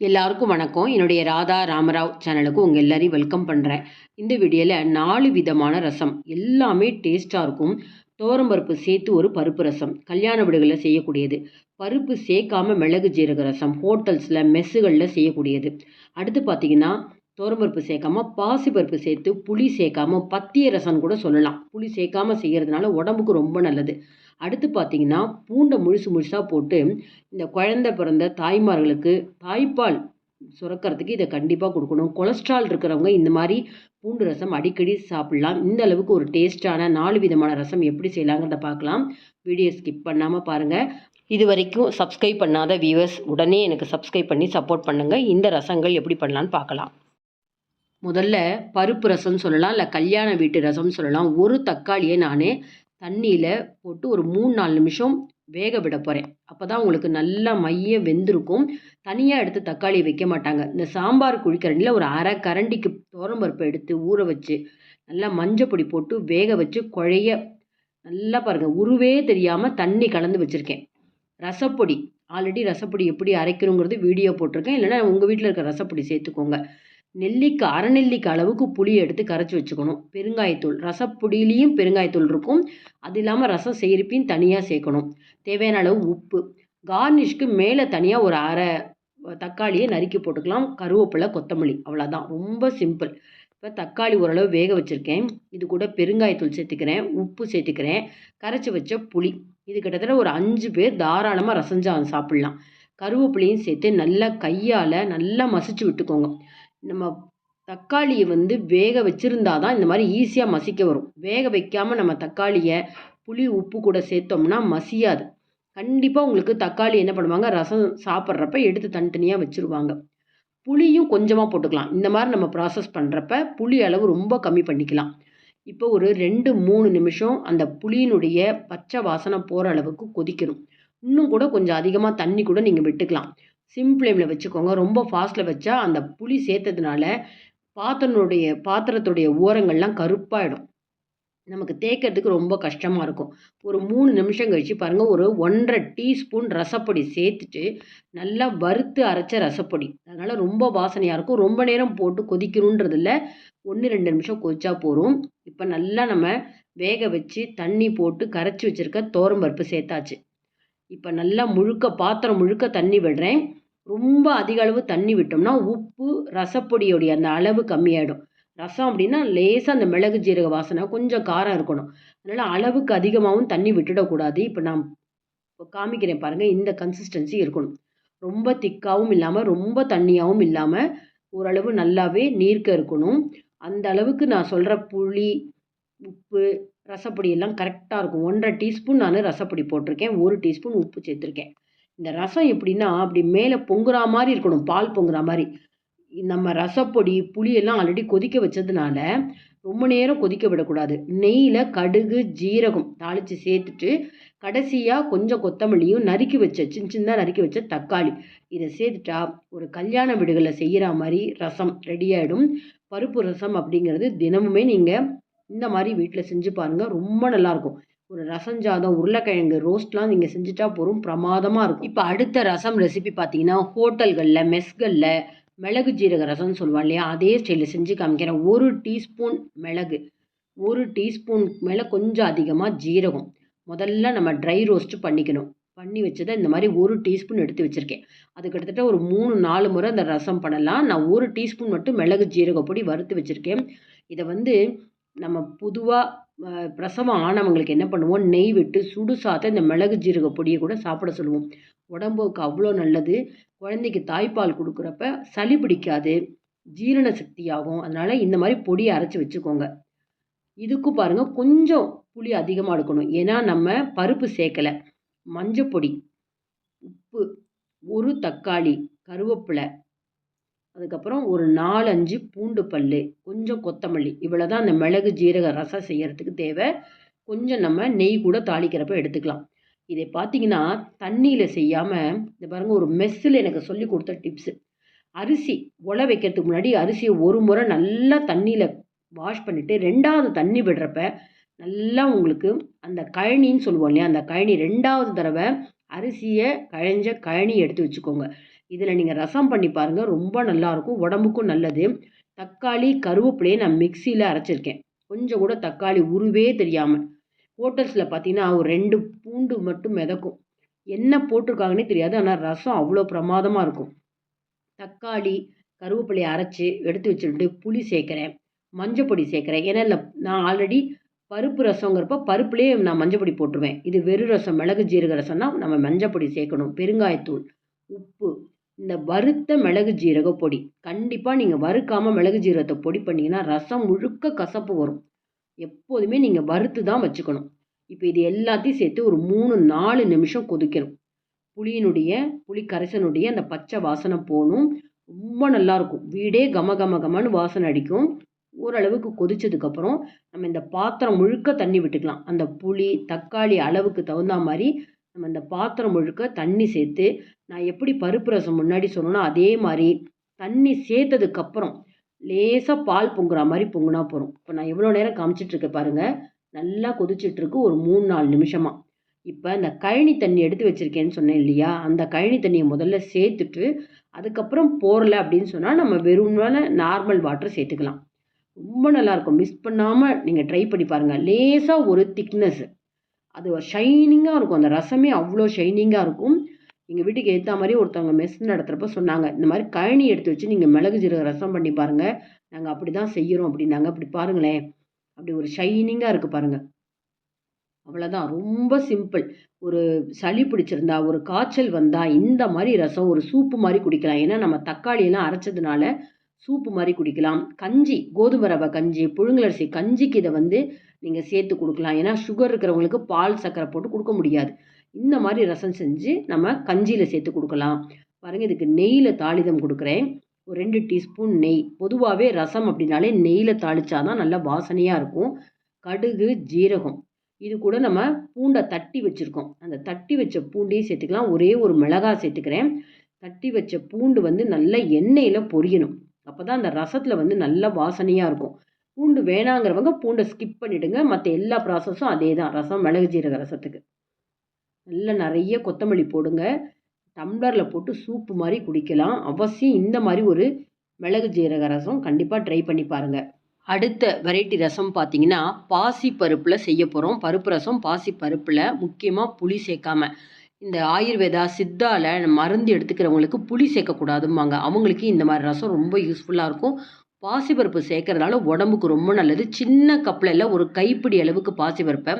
எல்லாருக்கும் வணக்கம். என்னுடைய ராதா ராமராவ் சேனலுக்கு உங்கள் எல்லாரையும் வெல்கம் பண்ணுறேன் இந்த வீடியோவில் நாலு விதமான ரசம். எல்லாமே டேஸ்ட்டாக இருக்கும். துவரம்பருப்பு சேர்த்து ஒரு பருப்பு ரசம். கல்யாண வீடுகளில் செய்யக்கூடியது. பருப்பு சேர்க்காம மிளகு ஜீரக ரசம். ஹோட்டல்ஸில் மெஸ்ஸுகளில் செய்யக்கூடியது. அடுத்து பார்த்தீங்கன்னா துவரம்பருப்பு சேர்க்காம பாசிப்பருப்பு சேர்த்து புளி சேர்க்காம பத்திய ரசம் கூட சொல்லலாம். புளி சேர்க்காமல் செய்கிறதுனால உடம்புக்கு ரொம்ப நல்லது. அடுத்து பார்த்தீங்கன்னா பூண்டை முழுசு முழுசாக போட்டு இந்த குழந்த பிறந்த தாய்மார்களுக்கு தாய்ப்பால் சுரக்கிறதுக்கு இதை கண்டிப்பாக கொடுக்கணும். கொலஸ்ட்ரால் இருக்கிறவங்க இந்த மாதிரி பூண்டு ரசம் அடிக்கடி சாப்பிட்லாம். இந்த அளவுக்கு ஒரு டேஸ்ட்டான நாலு விதமான ரசம் எப்படி செய்யலாங்கிறத பார்க்கலாம். வீடியோ ஸ்கிப் பண்ணாமல் பாருங்கள் இது வரைக்கும் சப்ஸ்கிரைப் பண்ணாத வியூவர்ஸ் உடனே எனக்கு சப்ஸ்கிரைப் பண்ணி சப்போர்ட் பண்ணுங்கள் இந்த ரசங்கள் எப்படி பண்ணலான்னு பார்க்கலாம். முதல்ல பருப்பு ரசம் சொல்லலாம் இல்லை கல்யாண வீட்டு ரசம்னு சொல்லலாம். ஒரு தக்காளியை நான் தண்ணியில் போட்டு ஒரு மூணு நாலு நிமிஷம் வேக விட போகிறேன் அப்போ தான் உங்களுக்கு நல்லா மைய வெந்திருக்கும். தனியாக எடுத்து தக்காளி வைக்க மாட்டாங்க. இந்த சாம்பார் குழிக்கரண்டியில் ஒரு அரை கரண்டிக்கு பருப்பு எடுத்து ஊற வச்சு நல்லா மஞ்சப்பொடி போட்டு வேக வச்சு குழைய நல்லா பாருங்கள் உருவே தெரியாமல் தண்ணி கலந்து வச்சுருக்கேன். ரசப்பொடி ஆல்ரெடி ரசப்பொடி எப்படி அரைக்கணுங்கிறது வீடியோ போட்டிருக்கேன். இல்லைனா உங்கள் வீட்டில் இருக்க ரசப்பொடி சேர்த்துக்கோங்க. நெல்லிக்காய் அரை நெல்லிக்காய் அளவுக்கு புளி எடுத்து கரைச்சி வச்சுக்கணும். பெருங்காயத்தூள் ரசப்பொடியிலையும் பெருங்காயத்தூள் இருக்கும். அது இல்லாமல் ரசம் செய்கிறப்பையும் தனியாக சேர்க்கணும். தேவையான அளவு உப்பு. கார்னிஷ்க்கு மேலே தனியாக ஒரு அரை தக்காளியை நறுக்கி போட்டுக்கலாம். கருவேப்பிலை கொத்தமல்லி அவ்வளோதான் ரொம்ப சிம்பிள் இப்போ தக்காளி ஓரளவு வேக வச்சுருக்கேன். இது கூட பெருங்காயத்தூள் சேர்த்துக்கிறேன். உப்பு சேர்த்துக்கிறேன். கரைச்சி வச்ச புளி. இது கிட்டத்தட்ட ஒரு அஞ்சு பேர் தாராளமாக ரசஞ்சா சாப்பிட்லாம். கருவேப்பிலையும் சேர்த்து நல்லா கையால் நல்லா மசிச்சு விட்டுக்கோங்க. நம்ம தக்காளியை வந்து வேக வச்சுருந்தா தான் இந்த மாதிரி ஈஸியாக மசிக்க வரும். வேக வைக்காமல் நம்ம தக்காளியை புளி உப்பு கூட சேர்த்தோம்னா மசியாது. கண்டிப்பாக உங்களுக்கு தக்காளி என்ன பண்ணுவாங்க? ரசம் சாப்பிட்றப்ப எடுத்து தனித்தனியாக வச்சுருவாங்க. புளியும் கொஞ்சமாக போட்டுக்கலாம். இந்த மாதிரி நம்ம ப்ராசஸ் பண்ணுறப்ப புளி அளவு ரொம்ப கம்மி பண்ணிக்கலாம். இப்போ ஒரு ரெண்டு மூணு நிமிஷம் அந்த புளியினுடைய பச்சை வாசனை போகிற அளவுக்கு கொதிக்கணும். இன்னும் கூட கொஞ்சம் அதிகமாக தண்ணி கூட நீங்கள் விட்டுக்கலாம். சிம் ஃப்ளேமில் வச்சுக்கோங்க. ரொம்ப ஃபாஸ்ட்டில் வச்சா அந்த புளி சேர்த்ததுனால பாத்திரனுடைய பாத்திரத்துடைய ஓரங்கள்லாம் கருப்பாயிடும். நமக்கு தேய்க்கிறதுக்கு ரொம்ப கஷ்டமாக இருக்கும். ஒரு மூணு நிமிஷம் கழித்து பாருங்கள் ஒரு ஒன்றரை டீஸ்பூன் ரசப்பொடி சேர்த்துட்டு நல்லா வறுத்து அரைச்ச ரசப்பொடி. அதனால் ரொம்ப வாசனையாக இருக்கும். ரொம்ப நேரம் போட்டு கொதிக்கணுன்றதில்ல. ஒன்று ரெண்டு நிமிஷம் கொதிச்சா போகும் இப்போ நல்லா நம்ம வேக வச்சு தண்ணி போட்டு கரைச்சி வச்சுருக்க தோரம்பருப்பு சேர்த்தாச்சு. இப்போ நல்லா முழுக்க பாத்திரம் முழுக்க தண்ணி விடுறேன். ரொம்ப அதிக அளவு தண்ணி விட்டோம்னா உப்பு ரசப்பொடியோடைய அந்த அளவு கம்மியாயிடும். ரசம் அப்படின்னா லேசாக அந்த மிளகு ஜீரக வாசனை கொஞ்சம் காரம் இருக்கணும். அதனால் அளவுக்கு அதிகமாகவும் தண்ணி விட்டுடக்கூடாது. இப்போ நான் இப்போ காமிக்கிறேன் பாருங்கள் இந்த கன்சிஸ்டன்சி இருக்கணும். ரொம்ப திக்காகவும் இல்லாமல் ரொம்ப தண்ணியாகவும் இல்லாமல் ஓரளவு நல்லாவே நீர்க்க இருக்கணும். அந்த அளவுக்கு நான் சொல்கிற புளி உப்பு ரசப்பொடி எல்லாம் கரெக்டாக இருக்கும். ஒன்றரை டீஸ்பூன் நான் ரசப்பொடி போட்டிருக்கேன். ஒரு டீஸ்பூன் உப்பு சேர்த்துருக்கேன். இந்த ரசம் எப்படின்னா அப்படி மேலே பொங்குற மாதிரி இருக்கணும் பால் பொங்குற மாதிரி. நம்ம ரசப்பொடி புளியெல்லாம் ஆல்ரெடி கொதிக்க வச்சதுனால ரொம்ப நேரம் கொதிக்க விடக்கூடாது. நெய்யில் கடுகு ஜீரகம் தாளித்து சேர்த்துட்டு கடைசியாக கொஞ்சம் கொத்தமல்லியும் நறுக்கி வச்ச சின்ன சின்னதாக நறுக்கி வச்ச தக்காளி. இதை சேர்த்துட்டா ஒரு கல்யாண வீடுகளில் செய்கிற மாதிரி ரசம் ரெடி ஆகிடும் பருப்பு ரசம் அப்படிங்கிறது தினமுமே நீங்கள் இந்த மாதிரி வீட்டில் செஞ்சு பாருங்கள் ரொம்ப நல்லாயிருக்கும் ஒரு ரசம் ஜாதம் உருளைக்கிழங்கு ரோஸ்ட்லாம் நீங்கள் செஞ்சுட்டா போகிறோம் பிரமாதமாக இருக்கும். இப்போ அடுத்த ரசம் ரெசிபி பார்த்தீங்கன்னா ஹோட்டல்களில் மெஸ்களில் மிளகு ஜீரக ரசம்னு சொல்லுவாங்க இல்லையா? அதே ஸ்டைலில் செஞ்சு காமிக்கிறேன். ஒரு டீஸ்பூன் மிளகு. ஒரு டீஸ்பூன் மேலே கொஞ்சம் அதிகமாக ஜீரகம். முதல்ல நம்ம ட்ரை ரோஸ்ட்டு பண்ணிக்கணும். பண்ணி வச்சதை இந்த மாதிரி ஒரு டீஸ்பூன் எடுத்து வச்சுருக்கேன். அது கிட்டத்தட்ட ஒரு மூணு நாலு முறை அந்த ரசம் பண்ணலாம். நான் ஒரு டீஸ்பூன் மட்டும் மிளகு ஜீரக பொடி வறுத்து வச்சுருக்கேன். இதை வந்து நம்ம பொதுவாக பிரசவம் ஆனவங்களுக்கு என்ன பண்ணுவோம்? நெய் விட்டு சுடு சாத்த இந்த மிளகு ஜீரக பொடியை கூட சாப்பிட சொல்லுவோம். உடம்புக்கு அவ்வளோ நல்லது. குழந்தைக்கு தாய்ப்பால் கொடுக்குறப்ப சளி பிடிக்காது. ஜீரண சக்தியாகும். அதனால் இந்த மாதிரி பொடியை அரைச்சி வச்சுக்கோங்க. இதுக்கும் பாருங்கள் கொஞ்சம் புளி அதிகமாக எடுக்கணும். ஏன்னா நம்ம பருப்பு சேர்க்கலை. மஞ்சப்பொடி உப்பு ஒரு தக்காளி கருவேப்பிலை அதுக்கப்புறம் ஒரு நாலஞ்சு பூண்டு பல் கொஞ்சம் கொத்தமல்லி. இவ்வளோ தான் அந்த மிளகு ஜீரக ரசம் செய்கிறதுக்கு தேவை. கொஞ்சம் நம்ம நெய் கூட தாளிக்கிறப்ப எடுத்துக்கலாம். இதை பார்த்தீங்கன்னா தண்ணியில் செய்யாமல் இந்த பாருங்கள் ஒரு மெஸ்ஸில் எனக்கு சொல்லி கொடுத்த டிப்ஸு. அரிசி உலை வைக்கிறதுக்கு முன்னாடி அரிசியை ஒரு முறை நல்லா தண்ணியில் வாஷ் பண்ணிவிட்டு ரெண்டாவது தண்ணி விடுறப்ப நல்லா உங்களுக்கு அந்த கழனின்னு சொல்லுவோம் இல்லையா அந்த கழனி ரெண்டாவது தடவை அரிசியை கழஞ்ச கழனி எடுத்து வச்சுக்கோங்க. இதில் நீங்கள் ரசம் பண்ணி பாருங்கள் ரொம்ப நல்லாயிருக்கும் உடம்புக்கும் நல்லது. தக்காளி கருவேப்பிலையை நான் மிக்சியில் அரைச்சிருக்கேன். கொஞ்சம் கூட தக்காளி உருவே தெரியாமல் ஹோட்டல்ஸில் பார்த்தீங்கன்னா ஒரு ரெண்டு பூண்டு மட்டும் மிதக்கும். என்ன போட்டிருக்காங்கன்னே தெரியாது ஆனால் ரசம் அவ்வளோ பிரமாதமாக இருக்கும். தக்காளி கருவேப்பிலையை அரைச்சி எடுத்து வச்சுட்டு புளி சேர்க்குறேன் மஞ்சப்பொடி சேர்க்குறேன். ஏன்னா இல்லை நான் ஆல்ரெடி பருப்பு ரசங்கிறப்ப பருப்புலேயே நான் மஞ்சப்பொடி போட்டுருவேன். இது வெறும் ரசம் மிளகு ஜீரக ரசம்னா நம்ம மஞ்சப்பொடி சேர்க்கணும். பெருங்காயத்தூள் உப்பு இந்த வறுத்த மிளகு ஜீரக பொடி. கண்டிப்பாக நீங்கள் வறுக்காமல் மிளகு ஜீரகத்தை பொடி பண்ணிங்கன்னா ரசம் முழுக்க கசப்பு வரும். எப்போதுமே நீங்கள் வறுத்து தான் வச்சுக்கணும். இப்போ இது எல்லாத்தையும் சேர்த்து ஒரு மூணு நாலு நிமிஷம் கொதிக்கணும். புளியினுடைய புளி கரைசனுடைய அந்த பச்சை வாசனை போகணும். ரொம்ப நல்லாயிருக்கும் வீடே கம கம கமன்னு வாசனை அடிக்கும். ஓரளவுக்கு கொதிச்சதுக்கப்புறம் நம்ம இந்த பாத்திரம் முழுக்க தண்ணி விட்டுக்கலாம். அந்த புளி தக்காளி அளவுக்கு தகுந்த மாதிரி நம்ம இந்த பாத்திரம் முழுக்க தண்ணி சேர்த்து நான் எப்படி பருப்பு ரசம் முன்னாடி சொன்னோன்னா அதே மாதிரி தண்ணி சேர்த்ததுக்கப்புறம் லேசாக பால் பொங்குற மாதிரி பொங்குனா போகிறோம் இப்போ நான் எவ்வளோ நேரம் காமிச்சிட்ருக்கேன் பாருங்கள் நல்லா கொதிச்சிட்ருக்கு ஒரு மூணு நாலு நிமிஷமாக இப்போ இந்த கழனி தண்ணி எடுத்து வச்சுருக்கேன்னு சொன்னேன் இல்லையா? அந்த கழனி தண்ணியை முதல்ல சேர்த்துட்டு அதுக்கப்புறம் போரலை அப்படின்னு சொன்னால் நம்ம வெறும்னால நார்மல் வாட்டர் சேர்த்துக்கலாம். ரொம்ப நல்லாயிருக்கும் மிஸ் பண்ணாமல் நீங்கள் ட்ரை பண்ணி பாருங்கள் லேசாக ஒரு திக்னஸ். அது ஷைனிங்காக இருக்கும். அந்த ரசமே அவ்வளோ ஷைனிங்காக இருக்கும். எங்கள் வீட்டுக்கு ஏற்ற மாதிரி ஒருத்தவங்க மெஸ் நடத்துகிறப்ப சொன்னாங்க. இந்த மாதிரி கழனி எடுத்து வச்சு நீங்கள் மிளகு ஜீரக ரசம் பண்ணி பாருங்கள் நாங்கள் அப்படி தான் செய்கிறோம் அப்படின்னாங்க. அப்படி பாருங்களேன். அப்படி ஒரு ஷைனிங்காக இருக்குது பாருங்கள் அவ்வளோதான் ரொம்ப சிம்பிள் ஒரு சளி பிடிச்சிருந்தா ஒரு காய்ச்சல் வந்தால் இந்த மாதிரி ரசம் ஒரு சூப்பு மாதிரி குடிக்கலாம். ஏன்னா நம்ம தக்காளியெல்லாம் அரைச்சதுனால சூப்பு மாதிரி குடிக்கலாம். கஞ்சி கோதுமை ரவை கஞ்சி புழுங்கலரிசி கஞ்சிக்கு இதை வந்து நீங்கள் சேர்த்து கொடுக்கலாம். ஏன்னா சுகர் இருக்கிறவங்களுக்கு பால் சர்க்கரை போட்டு கொடுக்க முடியாது. இந்த மாதிரி ரசம் செஞ்சு நம்ம கஞ்சியில் சேர்த்து கொடுக்கலாம். பாருங்கள் இதுக்கு நெய்யில் தாளிதம் கொடுக்குறேன். ஒரு ரெண்டு டீஸ்பூன் நெய். பொதுவாகவே ரசம் அப்படின்னாலே நெய்யில் தாளிச்சாதான் நல்லா வாசனையாக இருக்கும். கடுகு ஜீரகம். இது கூட நம்ம பூண்டை தட்டி வச்சுருக்கோம். அந்த தட்டி வச்ச பூண்டையும் சேர்த்துக்கலாம். ஒரே ஒரு மிளகாய் சேர்த்துக்கிறேன். தட்டி வச்ச பூண்டு வந்து நல்ல எண்ணெயில் பொரியணும். அப்போ தான் அந்த ரசத்தில் வந்து நல்ல வாசனையாக இருக்கும். பூண்டு வேணாங்கிறவங்க பூண்டை ஸ்கிப் பண்ணிவிடுங்க மற்ற எல்லா ப்ராசஸும் அதே தான் ரசம் மிளகு ஜீரக ரசத்துக்கு. நல்லா நிறைய கொத்தமல்லி போடுங்க. டம்ளரில் போட்டு சூப்பு மாதிரி குடிக்கலாம். அவசியம் இந்த மாதிரி ஒரு மிளகு ஜீரக ரசம் கண்டிப்பாக ட்ரை பண்ணி பாருங்கள் அடுத்த வெரைட்டி ரசம் பார்த்தீங்கன்னா பாசி பருப்பில் செய்ய போகிறோம் பருப்பு ரசம் பாசி பருப்பில் முக்கியமாக புளி சேர்க்காம. இந்த ஆயுர்வேதா சித்தால மருந்து எடுத்துக்கிறவங்களுக்கு புளி சேர்க்கக்கூடாதும்பாங்க. அவங்களுக்கு இந்த மாதிரி ரசம் ரொம்ப யூஸ்ஃபுல்லாக இருக்கும். பாசிப்பருப்பு சேர்க்கறதுனால உடம்புக்கு ரொம்ப நல்லது. சின்ன கப்பில் இல்லை ஒரு கைப்பிடி அளவுக்கு பாசிப்பருப்பை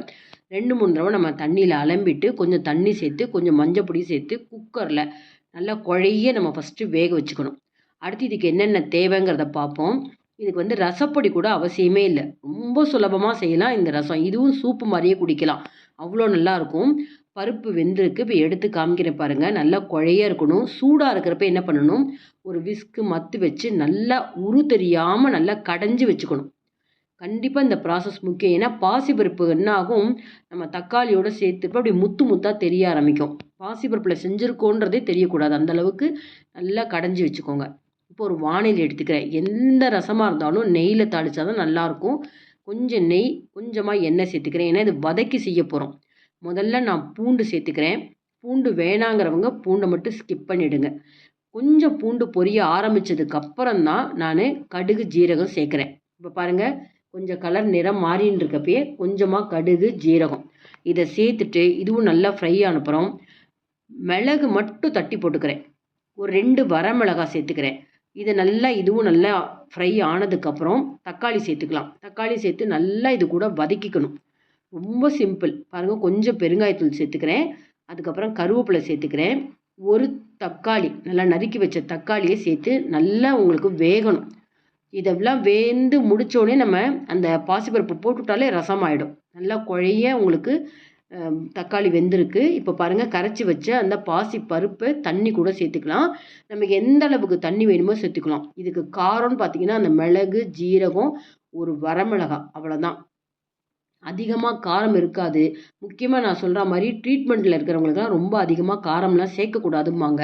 ரெண்டு மூணு தடவை நம்ம தண்ணியில் அலம்பிட்டு கொஞ்சம் தண்ணி சேர்த்து கொஞ்சம் மஞ்சள் பொடி சேர்த்து குக்கரில் நல்லா குழைய நம்ம ஃபஸ்ட்டு வேக வச்சுக்கணும். அடுத்து இதுக்கு என்னென்ன தேவைங்கிறத பார்ப்போம். இதுக்கு வந்து ரசப்பொடி கூட அவசியமே இல்லை. ரொம்ப சுலபமாக செய்யலாம் இந்த ரசம். இதுவும் சூப்பு மாதிரியே குடிக்கலாம். அவ்வளோ நல்லாயிருக்கும் பருப்பு வெந்திருக்கு. இப்போ எடுத்து காமிக்கிறேன் பாருங்கள் நல்லா குழைய இருக்கணும். சூடாக இருக்கிறப்ப என்ன பண்ணணும்? ஒரு விஸ்க்கு மத்து வச்சு நல்லா உரு தெரியாமல் நல்லா கடைஞ்சி வச்சுக்கணும். கண்டிப்பாக இந்த ப்ராசஸ் முக்கியம். ஏன்னா பாசிப்பருப்பு என்ன ஆகும் நம்ம தக்காளியோடு சேர்த்துப்போ அப்படி முத்து முத்தாக தெரிய ஆரம்பிக்கும். பாசிப்பருப்பில் செஞ்சுருக்கோன்றதே தெரியக்கூடாது. அந்தளவுக்கு நல்லா கடைஞ்சி வச்சுக்கோங்க. இப்போ ஒரு வானிலை எடுத்துக்கிறேன். எந்த ரசமாக இருந்தாலும் நெய்யில் தாளித்தா தான் நல்லாயிருக்கும் கொஞ்சம் நெய் கொஞ்சமாக எண்ணெய் சேர்த்துக்கிறேன். ஏன்னா இது வதக்கி செய்ய போகிறோம் முதல்ல நான் பூண்டு சேர்த்துக்கிறேன். பூண்டு வேணாங்கிறவங்க பூண்டை மட்டும் ஸ்கிப் பண்ணிவிடுங்க கொஞ்சம் பூண்டு பொரிய ஆரம்பித்ததுக்கப்புறம் தான் நான் கடுகு ஜீரகம் சேர்க்குறேன். இப்போ பாருங்கள் கொஞ்சம் கலர் நிறம் மாறின்னு இருக்கப்பயே கொஞ்சமாக கடுகு ஜீரகம். இதை சேர்த்துட்டு இதுவும் நல்லா ஃப்ரை அனுப்புகிறோம் மிளகு மட்டும் தட்டி போட்டுக்கிறேன். ஒரு ரெண்டு வரமிளகாய் சேர்த்துக்கிறேன். இதை நல்லா இதுவும் நல்லா ஃப்ரை ஆனதுக்கப்புறம் தக்காளி சேர்த்துக்கலாம். தக்காளி சேர்த்து நல்லா இது கூட வதக்கிக்கணும். ரொம்ப சிம்பிள் பாருங்கள் கொஞ்சம் பெருங்காயத்தூள் சேர்த்துக்கிறேன். அதுக்கப்புறம் கருவேப்பிலை சேர்த்துக்கிறேன். ஒரு தக்காளி நல்லா நறுக்கி வச்ச தக்காளியை சேர்த்து நல்லா உங்களுக்கு வேகணும். இதெல்லாம் வேந்து முடித்தோடனே நம்ம அந்த பாசிப்பருப்பு போட்டுவிட்டாலே ரசம் ஆகிடும் நல்லா குழைய உங்களுக்கு தக்காளி வெந்திருக்கு. இப்போ பாருங்கள் கரைச்சி வச்ச அந்த பாசி பருப்பு தண்ணி கூட சேர்த்துக்கலாம். நமக்கு எந்த அளவுக்கு தண்ணி வேணுமோ சேர்த்துக்கலாம். இதுக்கு காரம்னு பார்த்தீங்கன்னா அந்த மிளகு ஜீரகம் ஒரு வரமிளகா அவ்வளோதான் அதிகமாக காரம் இருக்காது. முக்கியமாக நான் சொல்கிற மாதிரி ட்ரீட்மெண்ட்டில் இருக்கிறவங்களுக்குலாம் ரொம்ப அதிகமாக காரம்லாம் சேர்க்கக்கூடாதும்பாங்க.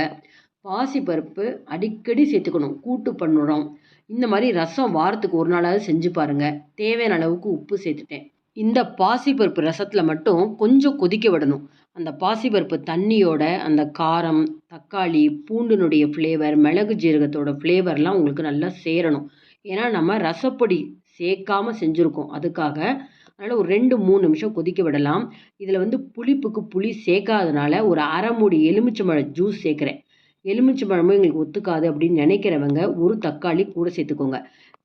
பாசிப்பருப்பு அடிக்கடி சேர்த்துக்கணும். கூட்டு பண்ணுறோம் இந்த மாதிரி ரசம் வாரத்துக்கு ஒரு நாளாவது செஞ்சு பாருங்கள் தேவையான அளவுக்கு உப்பு சேர்த்துட்டேன். இந்த பாசிப்பருப்பு ரசத்தில் மட்டும் கொஞ்சம் கொதிக்க விடணும். அந்த பாசிப்பருப்பு தண்ணியோட அந்த காரம் தக்காளி பூண்டினுடைய ஃப்ளேவர் மிளகு ஜீரகத்தோட ஃப்ளேவர்லாம் உங்களுக்கு நல்லா சேரணும். ஏன்னா நம்ம ரசப்பொடி சேர்க்காம செஞ்சுருக்கோம். அதுக்காக அதனால் ஒரு ரெண்டு மூணு நிமிஷம் கொதிக்க விடலாம். இதில் வந்து புளிப்புக்கு புளி சேர்க்காதனால ஒரு அரை மூடி எலுமிச்சம்பழ ஜூஸ் சேர்க்குறேன். எலுமிச்சை பழமும் எங்களுக்கு ஒத்துக்காது அப்படின்னு நினைக்கிறவங்க ஒரு தக்காளி கூட சேர்த்துக்கோங்க.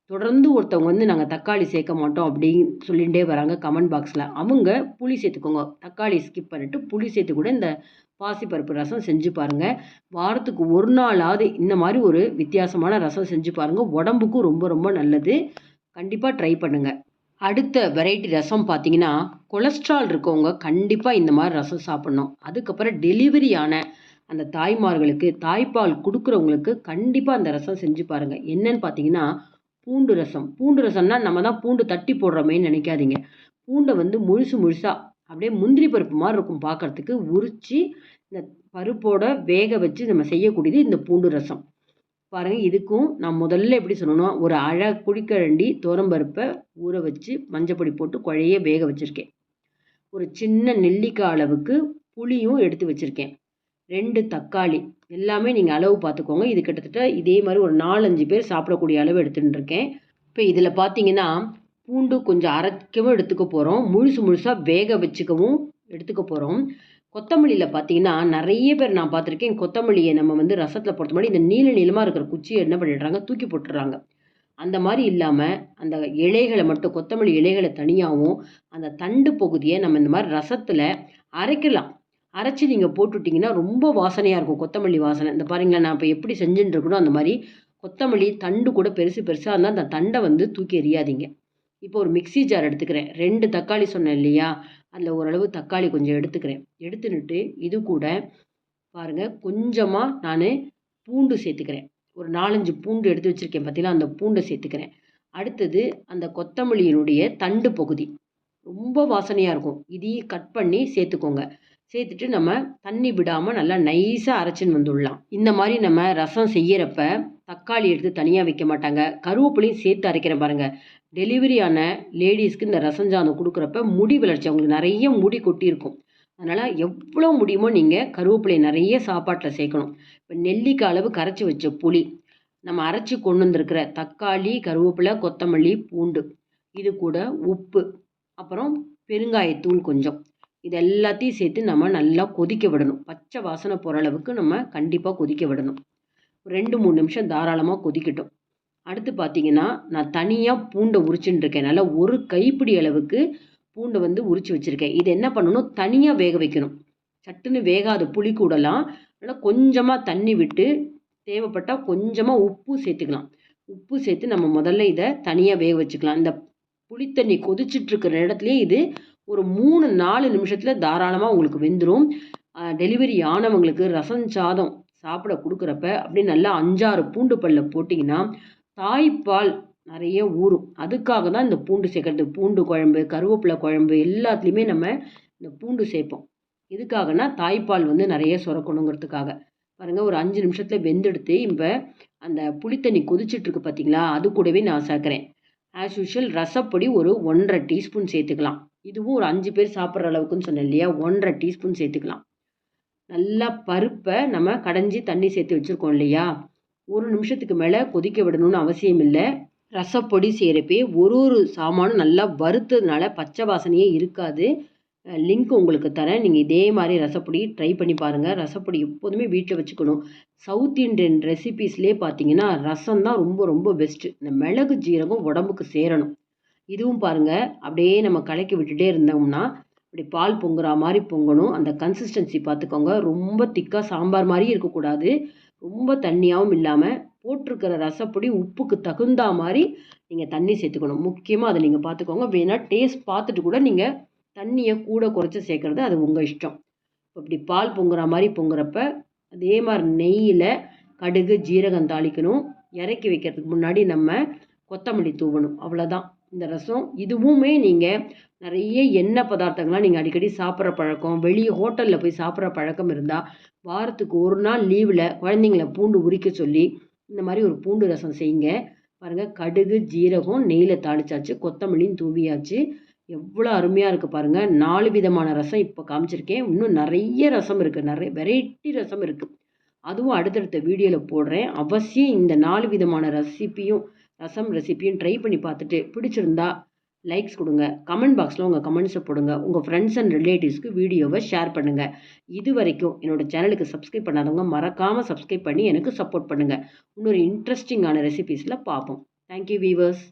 தொடர்ந்து ஒருத்தவங்க வந்து நாங்கள் தக்காளி சேர்க்க மாட்டோம் அப்படின்னு சொல்லிகிட்டே வராங்க கமெண்ட் பாக்ஸில். அவங்க புளி சேர்த்துக்கோங்க. தக்காளி ஸ்கிப் பண்ணிவிட்டு புளி சேர்த்து கூட இந்த பாசிப்பருப்பு ரசம் செஞ்சு பாருங்கள் வாரத்துக்கு ஒரு நாளாவது இந்த மாதிரி ஒரு வித்தியாசமான ரசம் செஞ்சு பாருங்கள் உடம்புக்கும் ரொம்ப ரொம்ப நல்லது. கண்டிப்பாக ட்ரை பண்ணுங்கள் அடுத்த வெரைட்டி ரசம் பார்த்தீங்கன்னா கொலஸ்ட்ரால் இருக்கவங்க கண்டிப்பாக இந்த மாதிரி ரசம் சாப்பிட்ணும். அதுக்கப்புறம் டெலிவரி ஆன அந்த தாய்மார்களுக்கு தாய்ப்பால் கொடுக்குறவங்களுக்கு கண்டிப்பாக அந்த ரசம் செஞ்சு பாருங்கள் என்னன்னு பார்த்தீங்கன்னா பூண்டு ரசம். பூண்டு ரசம்னா நம்ம தான் பூண்டு தட்டி போடுறோமேன்னு நினைக்காதீங்க. பூண்டை வந்து முழுசு முழுசாக அப்படியே முந்திரி பருப்பு மாதிரி இருக்கும் பார்க்குறதுக்கு உரித்து இந்த பருப்போட வேக வச்சு நம்ம செய்யக்கூடியது இந்த பூண்டு ரசம். பாருங்கள் இதுக்கும் நான் முதல்ல எப்படி சொல்லணும் ஒரு அழ குழிக்கழண்டி தோரம்பருப்பை ஊற வச்சு மஞ்சப்பொடி போட்டு குழைய வேக வச்சுருக்கேன். ஒரு சின்ன நெல்லிக்காய் அளவுக்கு புளியும் எடுத்து வச்சுருக்கேன். ரெண்டு தக்காளி. எல்லாமே நீங்கள் அளவு பார்த்துக்கோங்க. இது கிட்டத்தட்ட இதே மாதிரி ஒரு நாலஞ்சு பேர் சாப்பிடக்கூடிய அளவு எடுத்துகிட்டு இருக்கேன் இப்போ இதில் பார்த்தீங்கன்னா பூண்டு கொஞ்சம் அரைக்கவும் எடுத்துக்க போகிறோம் முழுசு முழுசாக வேக வச்சுக்கவும் எடுத்துக்க போகிறோம் கொத்தமல்லியில் பார்த்தீங்கன்னா நிறைய பேர் நான் பார்த்துருக்கேன் கொத்தமல்லியை நம்ம வந்து ரசத்தில் பொறுத்த மாதிரி இந்த நீல நீளமாக இருக்கிற குச்சியை என்ன பண்ணிடுறாங்க? தூக்கி போட்டுடுறாங்க. அந்த மாதிரி இல்லாமல் அந்த இலைகளை மட்டும் கொத்தமல்லி இலைகளை தனியாகவும் அந்த தண்டு பகுதியை நம்ம இந்த மாதிரி ரசத்தில் அரைக்கலாம். அரைச்சி நீங்கள் போட்டுவிட்டிங்கன்னா ரொம்ப வாசனையாக இருக்கும் கொத்தமல்லி வாசனை. இந்த பாருங்களேன் நான் இப்போ எப்படி செஞ்சுட்டுருக்கணும் அந்த மாதிரி கொத்தமல்லி தண்டு கூட பெருசு பெருசாக இருந்தால் அந்த தண்டை வந்து தூக்கி எறியாதீங்க. இப்போ ஒரு மிக்சி ஜார் எடுத்துக்கிறேன். ரெண்டு தக்காளி சொன்னேன் இல்லையா? அதில் ஓரளவு தக்காளி கொஞ்சம் எடுத்துக்கிறேன். எடுத்துன்னுட்டு இது கூட பாருங்கள் கொஞ்சமாக நான் பூண்டு சேர்த்துக்கிறேன். ஒரு நாலஞ்சு பூண்டு எடுத்து வச்சுருக்கேன் பார்த்தீங்கன்னா அந்த பூண்டை சேர்த்துக்கிறேன். அடுத்தது அந்த கொத்தமல்லியினுடைய தண்டு பகுதி. ரொம்ப வாசனையாக இருக்கும். இதையும் கட் பண்ணி சேர்த்துக்கோங்க. சேர்த்துட்டு நம்ம தண்ணி விடாமல் நல்லா நைஸாக அரைச்சின்னு வந்துடலாம். இந்த மாதிரி நம்ம ரசம் செய்கிறப்ப தக்காளி எடுத்து தனியாக வைக்க மாட்டாங்க. கருவேப்பிலையும் சேர்த்து அரைக்கிறேன் பாருங்கள் டெலிவரி ஆன லேடிஸ்க்கு இந்த ரசம் சாதம் கொடுக்குறப்ப முடி வளர்ச்சி அவங்களுக்கு நிறைய முடி கொட்டியிருக்கும் அதனால் எவ்வளோ முடியுமோ நீங்கள் கருவேப்பிலையை நிறைய சாப்பாட்டில் சேர்க்கணும். இப்போ நெல்லிக்காய் அளவு கரைச்சி வச்ச புளி நம்ம அரைச்சி கொண்டு வந்திருக்கிற தக்காளி கருவேப்பிலை கொத்தமல்லி பூண்டு இது கூட உப்பு அப்புறம் பெருங்காயத்தூள் கொஞ்சம். இது எல்லாத்தையும் சேர்த்து நம்ம நல்லா கொதிக்க விடணும். பச்சை வாசனை போகிற அளவுக்கு நம்ம கண்டிப்பாக கொதிக்க விடணும். ரெண்டு மூணு நிமிஷம் தாராளமாக கொதிக்கட்டும். அடுத்து பார்த்தீங்கன்னா நான் தனியாக பூண்டை உரிச்சுன்னு இருக்கேன். நல்லா ஒரு கைப்பிடி அளவுக்கு பூண்டை வந்து உரிச்சு வச்சுருக்கேன். இது என்ன பண்ணணும்? தனியாக வேக வைக்கணும். சட்டுன்னு வேகாத புளி கூடலாம். நல்லா கொஞ்சமாக தண்ணி விட்டு தேவைப்பட்டால் கொஞ்சமாக உப்பு சேர்த்துக்கலாம். உப்பு சேர்த்து நம்ம முதல்ல இதை தனியாக வேக வச்சுக்கலாம். இந்த புளித்தண்ணி கொதிச்சுட்ருக்கிற இடத்துலையே இது ஒரு மூணு நாலு நிமிஷத்தில் தாராளமாக உங்களுக்கு வெந்துடும் டெலிவரி ஆனவங்களுக்கு ரசம் சாதம் சாப்பிட கொடுக்குறப்ப அப்படியே நல்லா அஞ்சாறு பூண்டு பல்ல போட்டிங்கன்னா தாய்ப்பால் நிறைய ஊறும். அதுக்காக தான் இந்த பூண்டு சேர்க்கறது. பூண்டு குழம்பு கருவேப்பிலை குழம்பு எல்லாத்துலேயுமே நம்ம இந்த பூண்டு சேர்ப்போம். எதுக்காகனா தாய்ப்பால் வந்து நிறைய சுரக்கணுங்கிறதுக்காக. பாருங்கள் ஒரு அஞ்சு நிமிஷத்தில் வெந்தெடுத்து இப்போ அந்த புளித்தண்ணி கொதிச்சிட்ருக்கு பார்த்தீங்களா அது கூடவே நான் சேர்க்குறேன். ஆஸ் யூஷுவல் ரசப்பொடி ஒரு ஒன்றரை டீஸ்பூன் சேர்த்துக்கலாம். இதுவும் ஒரு அஞ்சு பேர் சாப்பிட்ற அளவுக்குன்னு சொன்னேன் இல்லையா? ஒன்றரை டீஸ்பூன் சேர்த்துக்கலாம். நல்லா பருப்பை நம்ம கடைஞ்சி தண்ணி சேர்த்து வச்சுருக்கோம் இல்லையா? ஒரு நிமிஷத்துக்கு மேலே கொதிக்க விடணும்னு அவசியம் இல்லை. ரசப்பொடி செய்கிறப்பே ஒரு ஒரு சாமானும் நல்லா வறுத்ததுனால பச்சை வாசனையே இருக்காது. லிங்க் உங்களுக்கு தரேன். நீங்கள் இதே மாதிரி ரசப்பொடி ட்ரை பண்ணி பாருங்கள் ரசப்பொடி எப்போதுமே வீட்டில் வச்சுக்கணும். சவுத் இண்டியன் ரெசிபீஸ்லேயே பார்த்தீங்கன்னா ரசம் தான் ரொம்ப ரொம்ப பெஸ்ட்டு இந்த மிளகு ஜீரகம் உடம்புக்கு சேரணும். இதுவும் பாருங்கள் அப்படியே நம்ம கலக்கி விட்டுட்டே இருந்தோம்னா இப்படி பால் பொங்குற மாதிரி பொங்கணும். அந்த கன்சிஸ்டன்சி பார்த்துக்கோங்க ரொம்ப திக்காக சாம்பார் மாதிரியும் இருக்கக்கூடாது. ரொம்ப தண்ணியாகவும் இல்லாமல் போட்டிருக்கிற ரசப்பொடி உப்புக்கு தகுந்த மாதிரி நீங்கள் தண்ணி சேர்த்துக்கணும். முக்கியமாக அதை நீங்கள் பார்த்துக்கோங்க வேணால் டேஸ்ட் பார்த்துட்டு கூட நீங்கள் தண்ணியை கூட குறைச்சி சேர்க்குறது அது உங்கள் இஷ்டம். இப்போ இப்படி பால் பொங்குற மாதிரி பொங்குறப்ப அதே மாதிரி நெய்யில் கடுகு ஜீரகம் தாளிக்கணும். இறக்கி வைக்கிறதுக்கு முன்னாடி நம்ம கொத்தமல்லி தூவணும். அவ்வளோதான் இந்த ரசம். இதுவுமே நீங்கள் நிறைய எண்ணெய் பதார்த்தங்கள்லாம் நீங்கள் அடிக்கடி சாப்பிட்ற பழக்கம் வெளியே ஹோட்டலில் போய் சாப்பிட்ற பழக்கம் இருந்தால் வாரத்துக்கு ஒரு நாள் லீவில் குழந்தைங்கள பூண்டு உரிக்க சொல்லி இந்த மாதிரி ஒரு பூண்டு ரசம் செய்யுங்க. பாருங்கள் கடுகு ஜீரகம் நெய்யில் தாளிச்சாச்சு கொத்தமல்லியும் தூவியாச்சு. எவ்வளோ அருமையாக இருக்குது பாருங்கள் நாலு விதமான ரசம் இப்போ காமிச்சிருக்கேன். இன்னும் நிறைய ரசம் இருக்குது நிறைய வெரைட்டி ரசம் இருக்குது அதுவும் அடுத்தடுத்த வீடியோவில் போடுறேன். அவசியம் இந்த நாலு விதமான ரெசிப்பியும் ரசம் ரெசிப்பியும் ட்ரை பண்ணி பார்த்துட்டு பிடிச்சிருந்தா லைக்ஸ் கொடுங்க. கமெண்ட் பாக்ஸில் உங்கள் கமெண்ட்ஸை போடுங்க. உங்கள் ஃப்ரெண்ட்ஸ் அண்ட் ரிலேட்டிவ்ஸ்க்கு வீடியோவை ஷேர் பண்ணுங்கள் இது வரைக்கும் என்னோடய சேனலுக்கு சப்ஸ்கிரைப் பண்ணாதவங்க மறக்காமல் சப்ஸ்கிரைப் பண்ணி எனக்கு சப்போர்ட் பண்ணுங்கள் இன்னொரு இன்ட்ரெஸ்டிங்கான ரெசிபீஸில் பார்ப்போம். Thank you viewers